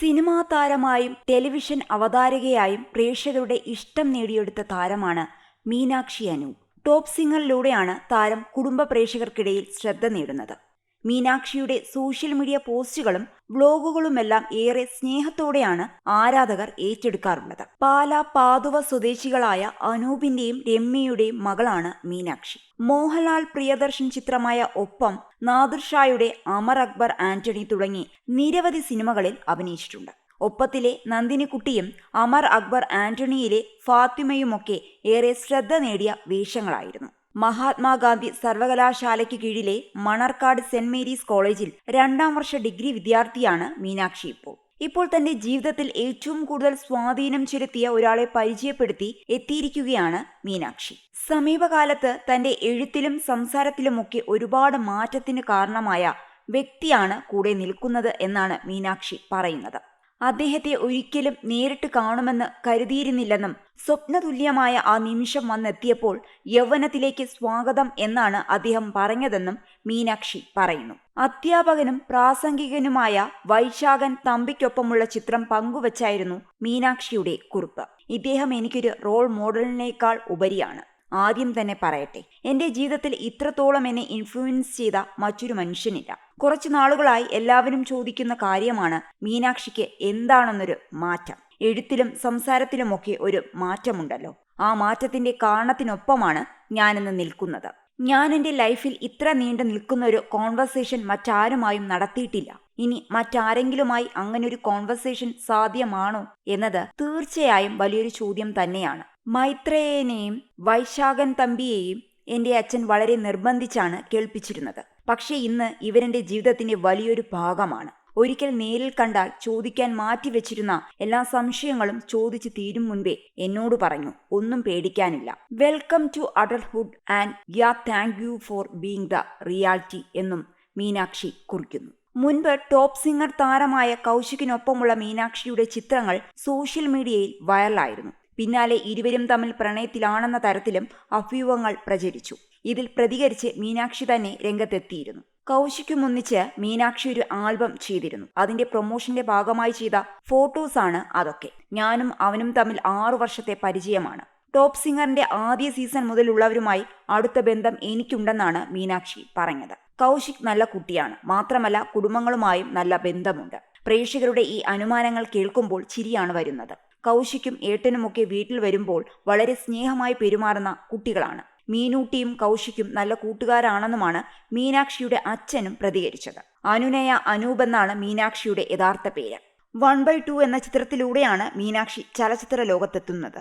Cinema താരമായും television അവതാരകയായും പ്രേക്ഷകരുടെ ഇഷ്ടം നേടിയെടുത്ത താരമാണ് മീനാക്ഷി അനു. ടോപ്പ് സിംഗറിലൂടെയാണ് താരം കുടുംബ പ്രേക്ഷകർക്കിടയിൽ ശ്രദ്ധ നേടുന്നത്. മീനാക്ഷിയുടെ സോഷ്യൽ മീഡിയ പോസ്റ്റുകളും വ്ലോഗുകളുമെല്ലാം ഏറെ സ്നേഹത്തോടെയാണ് ആരാധകർ ഏറ്റെടുക്കാറുള്ളത്. പാല പാതുവ സ്വദേശികളായ അനൂപിന്റെയും രമ്യയുടെയും മകളാണ് മീനാക്ഷി. മോഹൻലാൽ പ്രിയദർശൻ ചിത്രമായ ഒപ്പം നാദിർഷായുടെ അമർ അക്ബർ ആന്റണി തുടങ്ങി നിരവധി സിനിമകളിൽ അഭിനയിച്ചിട്ടുണ്ട്. ഒപ്പത്തിലെ നന്ദിനിക്കുട്ടിയും അമർ അക്ബർ ആന്റണിയിലെ ഫാത്തിമയുമൊക്കെ ഏറെ ശ്രദ്ധ നേടിയ വേഷങ്ങളായിരുന്നു. മഹാത്മാഗാന്ധി സർവകലാശാലയ്ക്ക് കീഴിലെ മണർക്കാട് സെന്റ് മേരീസ് കോളേജിൽ രണ്ടാം വർഷ ഡിഗ്രി വിദ്യാർത്ഥിയാണ് മീനാക്ഷി ഇപ്പോൾ. ഇപ്പോൾ തന്റെ ജീവിതത്തിൽ ഏറ്റവും കൂടുതൽ സ്വാധീനം ചെലുത്തിയ ഒരാളെ പരിചയപ്പെടുത്തി എത്തിയിരിക്കുകയാണ് മീനാക്ഷി. സമീപകാലത്ത് തന്റെ എഴുത്തിലും സംസാരത്തിലുമൊക്കെ ഒരുപാട് മാറ്റത്തിന് കാരണമായ വ്യക്തിയാണ് കൂടെ നിൽക്കുന്നത് എന്നാണ് മീനാക്ഷി പറയുന്നത്. അദ്ദേഹത്തെ ഒരിക്കലും നേരിട്ട് കാണുമെന്ന് കരുതിയിരുന്നില്ലെന്നും സ്വപ്നതുല്യമായ ആ നിമിഷം വന്നെത്തിയപ്പോൾ യൗവനത്തിലേക്ക് സ്വാഗതം എന്നാണ് അദ്ദേഹം പറഞ്ഞതെന്നും മീനാക്ഷി പറയുന്നു. അധ്യാപകനും പ്രാസംഗികനുമായ വൈശാഖൻ തമ്പിക്കൊപ്പമുള്ള ചിത്രം പങ്കുവച്ചായിരുന്നു മീനാക്ഷിയുടെ കുറിപ്പ്. ഇദ്ദേഹം എനിക്കൊരു റോൾ മോഡലിനേക്കാൾ ഉപരിയാണ്. ആദ്യം തന്നെ പറയട്ടെ എന്റെ ജീവിതത്തിൽ ഇത്രത്തോളം എന്നെ ഇൻഫ്ലുവൻസ് ചെയ്ത മറ്റൊരു മനുഷ്യനില്ല. കുറച്ചു നാളുകളായി എല്ലാവരും ചോദിക്കുന്ന കാര്യമാണ് മീനാക്ഷിക്ക് എന്താണെന്നൊരു മാറ്റം. എഴുത്തിലും സംസാരത്തിലുമൊക്കെ ഒരു മാറ്റമുണ്ടല്ലോ. ആ മാറ്റത്തിന്റെ കാരണത്തിനൊപ്പമാണ് ഞാനിന്ന് നിൽക്കുന്നത്. ഞാൻ എന്റെ ലൈഫിൽ ഇത്ര നീണ്ടു നിൽക്കുന്ന ഒരു കോൺവെർസേഷൻ മറ്റാരുമായും നടത്തിയിട്ടില്ല. ഇനി മറ്റാരെങ്കിലുമായി അങ്ങനൊരു കോൺവെർസേഷൻ സാധ്യമാണോ എന്നത് തീർച്ചയായും വലിയൊരു ചോദ്യം തന്നെയാണ്. മൈത്രേയനെയും വൈശാഖൻ തമ്പിയെയും എന്റെ അച്ഛൻ വളരെ നിർബന്ധിച്ചാണ് കേൾപ്പിച്ചിരുന്നത്. പക്ഷേ ഇന്ന് ഇവരെന്റെ ജീവിതത്തിന്റെ വലിയൊരു ഭാഗമാണ്. ഒരിക്കൽ നേരിൽ കണ്ടാൽ ചോദിക്കാൻ മാറ്റിവെച്ചിരുന്ന എല്ലാ സംശയങ്ങളും ചോദിച്ചു തീരും മുൻപേ എന്നോട് പറഞ്ഞു ഒന്നും പേടിക്കാനില്ല. Welcome to adulthood and yeah thank you for being the reality എന്നും മീനാക്ഷി കുറിക്കുന്നു. മുൻപ് ടോപ്പ് സിംഗർ താരമായ കൗശികിനൊപ്പമുള്ള മീനാക്ഷിയുടെ ചിത്രങ്ങൾ സോഷ്യൽ മീഡിയയിൽ വൈറലായിരുന്നു. പിന്നാലെ ഇരുവരും തമ്മിൽ പ്രണയത്തിലാണെന്ന തരത്തിലും അഭ്യൂഹങ്ങൾ പ്രചരിച്ചു. ഇതിൽ പ്രതികരിച്ച് മീനാക്ഷി തന്നെ രംഗത്തെത്തിയിരുന്നു. കൗശിക്കുമൊന്നിച്ച് മീനാക്ഷി ഒരു ആൽബം ചെയ്തിരുന്നു. അതിന്റെ പ്രൊമോഷന്റെ ഭാഗമായി ചെയ്ത ഫോട്ടോസാണ് അതൊക്കെ. ഞാനും അവനും തമ്മിൽ ആറു വർഷത്തെ പരിചയമാണ്. ടോപ്പ് സിംഗറിന്റെ ആദ്യ സീസൺ മുതലുള്ളവരുമായി അടുത്ത ബന്ധം എനിക്കുണ്ടെന്നാണ് മീനാക്ഷി പറഞ്ഞത്. കൗശിക് നല്ല കുട്ടിയാണ്. മാത്രമല്ല കുടുംബങ്ങളുമായും നല്ല ബന്ധമുണ്ട്. പ്രേക്ഷകരുടെ ഈ അനുമാനങ്ങൾ കേൾക്കുമ്പോൾ ചിരിയാണ് വരുന്നത്. കൗശിക്കും ഏട്ടനുമൊക്കെ വീട്ടിൽ വരുമ്പോൾ വളരെ സ്നേഹമായി പെരുമാറുന്ന കുട്ടികളാണ്. മീനൂട്ടിയും കൗശിക്കും നല്ല കൂട്ടുകാരാണെന്നുമാണ് മീനാക്ഷിയുടെ അച്ഛനും പ്രതികരിച്ചത്. അനുനയ അനൂപ് എന്നാണ് മീനാക്ഷിയുടെ യഥാർത്ഥ പേര്. വൺ ബൈ ടു എന്ന ചിത്രത്തിലൂടെയാണ് മീനാക്ഷി ചലച്ചിത്ര ലോകത്തെത്തുന്നത്.